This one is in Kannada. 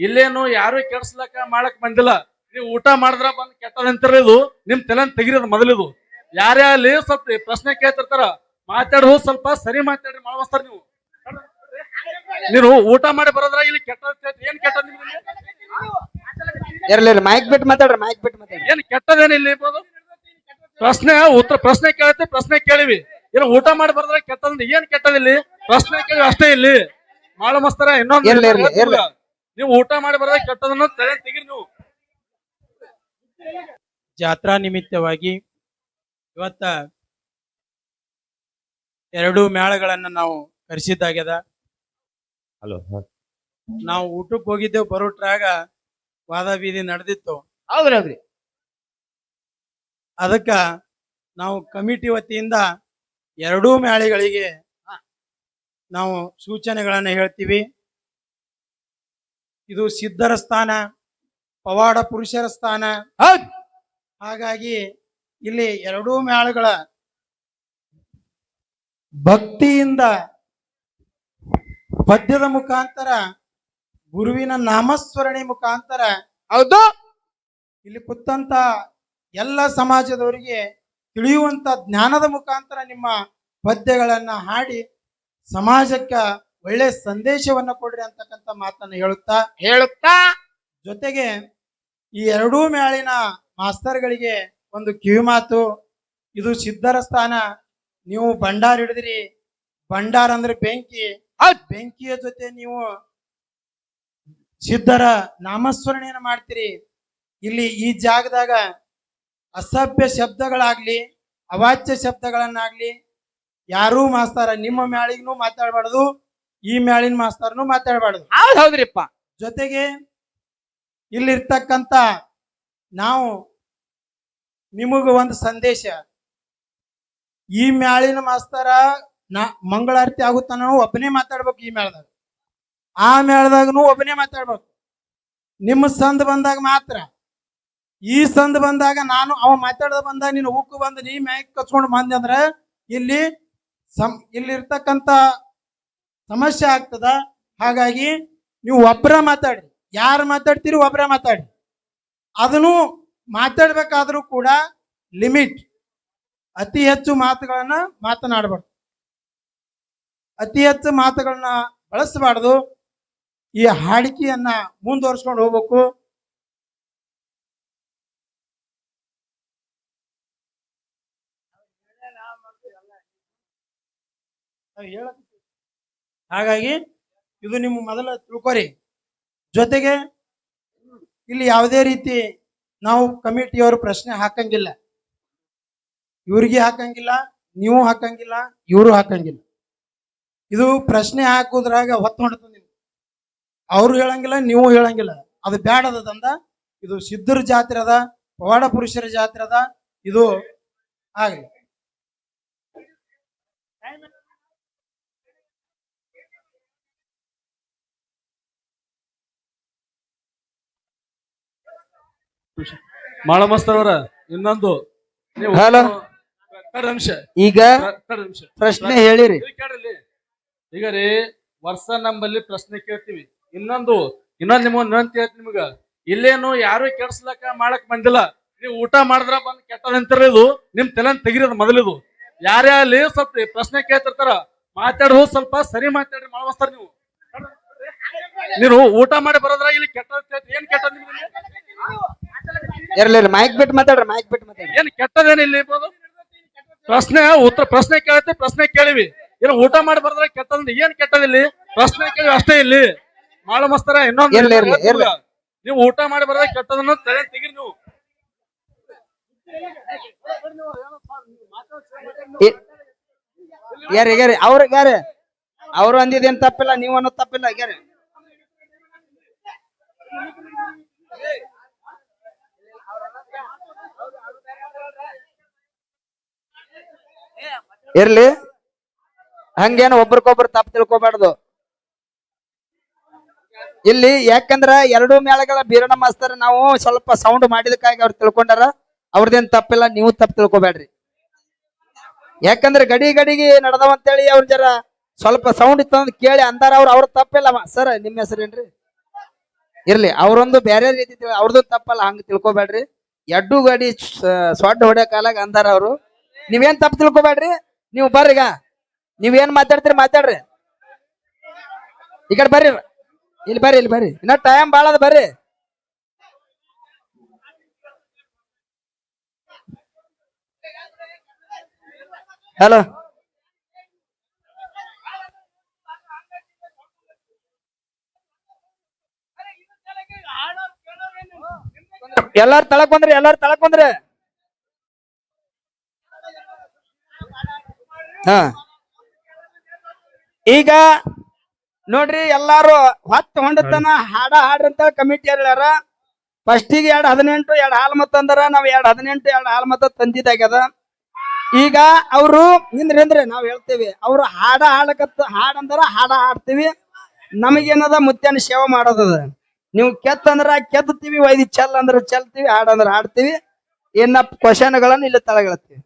ಇಲ್ಲೇನು ಯಾರು ಕೆಡ್ಸ್ಲಕ್ಕ ಮಾಡಕ್ ಬಂದಿಲ್ಲ. ನೀವು ಊಟ ಮಾಡಿದ್ರ ಬಂದ್ ಕೆಟ್ಟದಂತಿರ ಇದು. ನಿಮ್ ತಲೆ ತೆಗಿರೋದು ಮೊದಲಿದು ಯಾರೇ ಅಲ್ಲಿ ಸ್ವಲ್ಪ ಪ್ರಶ್ನೆ ಕೇಳ್ತಿರ್ತಾರ. ಮಾತಾಡೋದು ಸ್ವಲ್ಪ ಸರಿ ಮಾತಾಡಿ ಮಾಡ್ಬಸ್ತಾರ ನೀವು. ನೀನು ಊಟ ಮಾಡಿ ಬರೋದ್ರ ಇಲ್ಲಿ ಕೆಟ್ಟ ಏನ್ ಕೆಟ್ಟ ಇರ್ಲಿ ಮೈಕ್ ಬಿಟ್ಟು ಮಾತಾಡ್ರಿ ಮೈಕ್ ಬಿಟ್ಟು ಮಾತಾಡ್ರಿ. ಏನ್ ಕೆಟ್ಟದೇನ್ ಇಲ್ಲಿ ಪ್ರಶ್ನೆ ಉತ್ತರ ಪ್ರಶ್ನೆ ಕೇಳತ್ತೆ ಪ್ರಶ್ನೆ ಕೇಳಿವಿ. ಏನು ಊಟ ಮಾಡಿ ಬರೋದ್ರ ಕೆಟ್ಟದ ಏನ್ ಕೆಟ್ಟದಿಲ್ಲಿ ಪ್ರಶ್ನೆ ಕೇಳಿ ಅಷ್ಟೇ ಇಲ್ಲಿ. ಮಾಡ ಮಸ್ತಾರ ಇನ್ನೊಂದು. ನೀವು ಊಟ ಮಾಡಿ ಬರೋದಾಗ ಕೆಟ್ಟದನ್ನ ತಲೆ ತೆಗಿರಿ ನೀವು. ಜಾತ್ರಾ ನಿಮಿತ್ತವಾಗಿ ಇವತ್ತ ಎರಡು ಮೇಳಗಳನ್ನ ನಾವು ಕರೆಸಿದ್ದಾಗ್ಯದ. ಹಲೋ ನಾವು ಊಟಕ್ಕೆ ಹೋಗಿದ್ದೇವೆ ಬರೋಟ್ರಾಗ ವಾದ ಬೀದಿ ನಡೆದಿತ್ತು. ಹೌದ್ರಿ ಹೌದ್ರಿ. ಅದಕ್ಕ ನಾವು ಕಮಿಟಿ ವತಿಯಿಂದ ಎರಡೂ ಮೇಳಗಳಿಗೆ ನಾವು ಸೂಚನೆಗಳನ್ನ ಹೇಳ್ತೀವಿ. ಇದು ಸಿದ್ಧರ ಸ್ಥಾನ ಪವಾಡ ಪುರುಷರ ಸ್ಥಾನ. ಹಾಗಾಗಿ ಇಲ್ಲಿ ಎರಡೂ ಮೇಳಗಳ ಭಕ್ತಿಯಿಂದ ಪದ್ಯದ ಮುಖಾಂತರ ಗುರುವಿನ ನಾಮಸ್ಮರಣೆ ಮುಖಾಂತರ ಹೌದು. ಇಲ್ಲಿ ಕುತ್ತಂತ ಎಲ್ಲ ಸಮಾಜದವರಿಗೆ ತಿಳಿಯುವಂತ ಜ್ಞಾನದ ಮುಖಾಂತರ ನಿಮ್ಮ ಪದ್ಯಗಳನ್ನ ಹಾಡಿ ಸಮಾಜಕ್ಕೆ ಒಳ್ಳೆ ಸಂದೇಶವನ್ನ ಕೊಡ್ರಿ ಅಂತಕ್ಕಂಥ ಮಾತನ್ನ ಹೇಳುತ್ತಾ? ಹೇಳುತ್ತಾ? ಜೊತೆಗೆ ಈ ಎರಡೂ ಮೇಳಿನ ಮಾಸ್ತರ್ಗಳಿಗೆ ಒಂದು ಕಿವಿಮಾತು ಇದು ಸಿದ್ಧರ ಸ್ಥಾನ. ನೀವು ಭಂಡಾರ ಹಿಡಿದ್ರಿ. ಭಂಡಾರ ಅಂದ್ರೆ ಬೆಂಕಿ. ಆ ಬೆಂಕಿಯ ಜೊತೆ ನೀವು ಸಿದ್ಧರ ನಾಮಸ್ಮರಣೆಯನ್ನು ಮಾಡ್ತೀರಿ. ಇಲ್ಲಿ ಈ ಜಾಗದಾಗ ಅಸಭ್ಯ ಶಬ್ದಗಳಾಗ್ಲಿ ಅವಾಚ್ಯ ಶಬ್ದಗಳನ್ನಾಗ್ಲಿ ಯಾರೂ ಮಾಸ್ತಾರ ನಿಮ್ಮ ಮ್ಯಾಳಿಗೂ ಮಾತಾಡಬಾರ್ದು. ಈ ಮ್ಯಾಳಿನ ಮಾಸ್ತರ್ನು ಮಾತಾಡಬಾರ್ದು. ಹೌದ್ ಹೌದ್ರಿಪ್ಪ. ಜೊತೆಗೆ ಇಲ್ಲಿರ್ತಕ್ಕಂತ ನಾವು ನಿಮಗ ಒಂದು ಸಂದೇಶ. ಈ ಮ್ಯಾಳಿನ ಮಾಸ್ತರ ನಾ ಮಂಗಳಾರತಿ ಆಗುತ್ತಾನ ಒಬ್ಬನೇ ಮಾತಾಡ್ಬೇಕು ಈ ಮೇಳದಾಗ ಆ ಮೇಳದಾಗನು ಒಬ್ಬನೇ ಮಾತಾಡ್ಬೇಕು. ನಿಮ್ಮ ಸಂದ್ ಬಂದಾಗ ಮಾತ್ರ. ಈ ಸಂದ್ ಬಂದಾಗ ನಾನು ಅವ ಮಾತಾಡದ ಬಂದಾಗ ನೀನು ಉಕ್ಕು ಬಂದು ನೀ ಮ್ಯಾಕ್ ಕಚ್ಕೊಂಡು ಬಂದೆ ಅಂದ್ರೆ ಇಲ್ಲಿ ಸಂ ಇಲ್ಲಿರ್ತಕ್ಕಂಥ ಸಮಸ್ಯೆ ಆಗ್ತದ? ಹಾಗಾಗಿ ನೀವು ಒಬ್ಬರ ಮಾತಾಡ್ರಿ ಯಾರು ಮಾತಾಡ್ತೀರಿ ಒಬ್ಬರ ಮಾತಾಡಿ. ಅದನ್ನು ಮಾತಾಡ್ಬೇಕಾದ್ರೂ ಕೂಡ ಲಿಮಿಟ್. ಅತಿ ಹೆಚ್ಚು ಮಾತುಗಳನ್ನ ಮಾತನಾಡಬಾರ್ದು. ಅತಿ ಹೆಚ್ಚು ಮಾತುಗಳನ್ನ ಬಳಸಬಾರ್ದು. ಈ ಹಾಡಿಕೆಯನ್ನ ಮುಂದುವರ್ಸ್ಕೊಂಡು ಹೋಗ್ಬೇಕು. ಹಾಗಾಗಿ ಇದು ನಿಮ್ಮ ಮೊದಲ ತಿಳ್ಕೊರಿ. ಜೊತೆಗೆ ಇಲ್ಲಿ ಯಾವುದೇ ರೀತಿ ನಾವು ಕಮಿಟಿಯವರು ಪ್ರಶ್ನೆ ಹಾಕಂಗಿಲ್ಲ. ಇವ್ರಿಗೆ ಹಾಕಂಗಿಲ್ಲ, ನೀವು ಹಾಕಂಗಿಲ್ಲ, ಇವರು ಹಾಕಂಗಿಲ್ಲ. ಇದು ಪ್ರಶ್ನೆ ಹಾಕುದ್ರಾಗ ಹೊತ್ತು ಹೊಡ್ತದೆ ನಿಮ್ಗೆ. ಅವ್ರು ಹೇಳಂಗಿಲ್ಲ, ನೀವು ಹೇಳಂಗಿಲ್ಲ. ಅದು ಬ್ಯಾಡದಂದ ಇದು ಸಿದ್ಧರ ಜಾತ್ರೆ ಅದ, ಪವಾಡ ಪುರುಷರ ಜಾತ್ರೆ ಅದ, ಇದು ಆಗ್ಲಿ ಮಾಳ ಮಸ್ತರವರ ಇನ್ನೊಂದು ನೀವು ನಿಮಿಷ ಈಗ ತಡಿ ಅಂಶ. ಪ್ರಶ್ನೆ ಹೇಳಿರಿ. ಇಲ್ಲಿ ಕೇಳ್ರಿ ಈಗ ರೀ ವರ್ಷ ನಮ್ಮಲ್ಲಿ ಪ್ರಶ್ನೆ ಕೇಳ್ತೀವಿ. ಇನ್ನೊಂದು ಇನ್ನೊಂದು ನಿಮ್ಗೆ ಇನ್ನೊಂದ್ ಹೇಳ್ತೀನಿ ನಿಮಗ. ಇಲ್ಲೇನು ಯಾರು ಕೆಡ್ಸ್ಲಕ್ಕ ಮಾಡಕ್ ಬಂದಿಲ್ಲ. ನೀವು ಊಟ ಮಾಡಿದ್ರ ಬಂದ್ ಕೆಟ್ಟದಂತಿರ ಇದು? ನಿಮ್ ತಲೆ ತೆಗಿರೋದು ಮೊದಲಿದು. ಯಾರೇ ಅಲ್ಲಿ ಸ್ವಲ್ಪ ಪ್ರಶ್ನೆ ಕೇಳ್ತಿರ್ತಾರ ಮಾತಾಡೋದು ಸ್ವಲ್ಪ ಸರಿ ಮಾತಾಡಿ ಮಾಡ್ಬಸ್ತಾರ ನೀವು. ನೀನು ಊಟ ಮಾಡಿ ಬರೋದ್ರಾಗ ಇಲ್ಲಿ ಕೆಟ್ಟ ಏನ್ ಕೆಟ್ಟ ಇರ್ಲಿ ಮೈಕ್ ಬಿಟ್ಟು ಮಾತಾಡ್ರಿ ಮೈಕ್ ಬಿಟ್ಟು ಮಾತಾಡ್ರಿ. ಏನ್ ಕೆಟ್ಟದೇನು ಇಲ್ಲಿ ಇರ್ಬೋದು? ಪ್ರಶ್ನೆ ಉತ್ತರ ಪ್ರಶ್ನೆ ಕೇಳತ್ತೆ ಪ್ರಶ್ನೆ ಕೇಳಿವಿ. ಏನು ಊಟ ಮಾಡಿ ಬರೋದ್ರಾಗ ಕೆಟ್ಟದ್ ಏನ್ ಕೆಟ್ಟದಿಲ್ಲಿ ಪ್ರಶ್ನೆ ಕೇಳಿ ಅಷ್ಟೇ ಇಲ್ಲಿ. ಮಾಳ ಮಸ್ತರ ಇನ್ನೊಂದು. ನೀವು ಊಟ ಮಾಡಿ ಬರೋದಾಗ ಕೆಟ್ಟದನ್ನ ತಲೆ ತೆಗಿರಿ ನೀವು. ಯಾರ ಯಾರು ಯಾರು ಅವ್ರ ಯಾರು ಅವ್ರು ಅಂದಿದ್ದೇನ್ ತಪ್ಪಿಲ್ಲ ನೀವು ಅನ್ನೋದು ತಪ್ಪಿಲ್ಲ ಯಾರು ಇರ್ಲಿ. ಹಂಗೇನು ಒಬ್ರಿಗೊಬ್ರು ತಪ್ಪು ತಿಳ್ಕೊಬಾರ್ದು ಇಲ್ಲಿ ಯಾಕಂದ್ರ ಎರಡು ಮೇಳಗಳ ಬೀರಣ ಮಾಸ್ತಾರ ನಾವು ಸ್ವಲ್ಪ ಸೌಂಡ್ ಮಾಡಿದಕ್ಕಾಗಿ ಅವ್ರು ತಿಳ್ಕೊಂಡಾರ. ಅವ್ರದೇನ್ ತಪ್ಪಿಲ್ಲ, ನೀವು ತಪ್ಪು ತಿಳ್ಕೊಬೇಡ್ರಿ. ಯಾಕಂದ್ರೆ ಗಡಿ ಗಡಿಗೆ ನಡೆದವಂತೇಳಿ ಅವ್ರ ಜರ ಸ್ವಲ್ಪ ಸೌಂಡ್ ಇತ್ತು ಅಂತ ಕೇಳಿ ಅಂದಾರ ಅವ್ರು, ಅವ್ರ ತಪ್ಪಿಲ್ಲ ಸರ್, ನಿಮ್ಮ ಹೆಸರೇನ್ರಿ? ಇರ್ಲಿ, ಅವರೊಂದು ಬೇರೆ ರೀತಿ ಅವ್ರದ್ದು ತಪ್ಪಲ್ಲ, ಹಂಗ ತಿಳ್ಕೊಬೇಡ್ರಿ. ಎಡ್ಡು ಗಾಡಿ ಸೊಡ್ಡ ಹೊಡ್ಯೋ ಕಾಲಾಗ ಅಂದಾರ ಅವ್ರು. ನೀವೇನ್ ತಪ್ಪು ತಿಳ್ಕೊಬೇಡ್ರಿ? ನೀವು ಬರ್ರಿ ಈಗ. ನೀವೇನ್ ಮಾತಾಡ್ತೀರಿ ಮಾತಾಡ್ರಿ. ಈ ಕಡೆ ಬರ್ರಿ. ಇಲ್ಲಿ ಬರ್ರಿ ಇಲ್ಲಿ ಬರ್ರಿ. ಇನ್ನ ಟೈಮ್ ಬಾಳದ ಅದ ಬರ್ರಿ. ಹಲೋ ಎಲ್ಲಾರು ತಳಕ್ ಬಂದ್ರಿ, ಎಲ್ಲಾರು ತಳಕ್ ಬಂದ್ರಿ. ಹಾ. ಈಗ ನೋಡ್ರಿ ಎಲ್ಲಾರು ಹೊತ್ತು ಹೊಂಡತನ, ಹಾಡ ಹಾಡ್ರಂತ ಕಮಿಟಿ ಹೇಳ್ಯಾರ? ಫಸ್ಟಿಗೆ ಎರಡ್ ಹದಿನೆಂಟು, ಎರಡ್ ಹಾಲ್ ಮತ್ತ ಅಂದ್ರ, ನಾವ್ ಎರಡ್ ಹದಿನೆಂಟು, ಎರಡ್ ಹಾಲ್ ಮತ್ತ ತಂದಿದ್ದಾಗ್ಯದ ಈಗ ಅವರು ನಿಂದ್ರೆ ಅಂದ್ರೆ ನಾವ್ ಹೇಳ್ತೇವಿ. ಅವ್ರು ಹಾಡ ಹಾಡಕತ್ತ ಹಾಡಂದ್ರ ಹಾಡ ಹಾಡ್ತೀವಿ. ನಮಗೇನದ ಮುತ್ಯಾನ ಸೇವೆ ಮಾಡೋದದ? ನೀವು ಕೆತ್ತ ಅಂದ್ರ ಕೆತ್ತೀವಿ ವೈದಿ ಚೆಲ್ ಅಂದ್ರ ಚೆಲ್ತೀವಿ, ಹಾಡ್ ಅಂದ್ರ ಹಾಡ್ತೀವಿ ಏನಪ್ಪ ಕ್ವಶನ್ಗಳನ್ನ ಇಲ್ಲಿ ತಳಗಳತ್ತೀವಿ.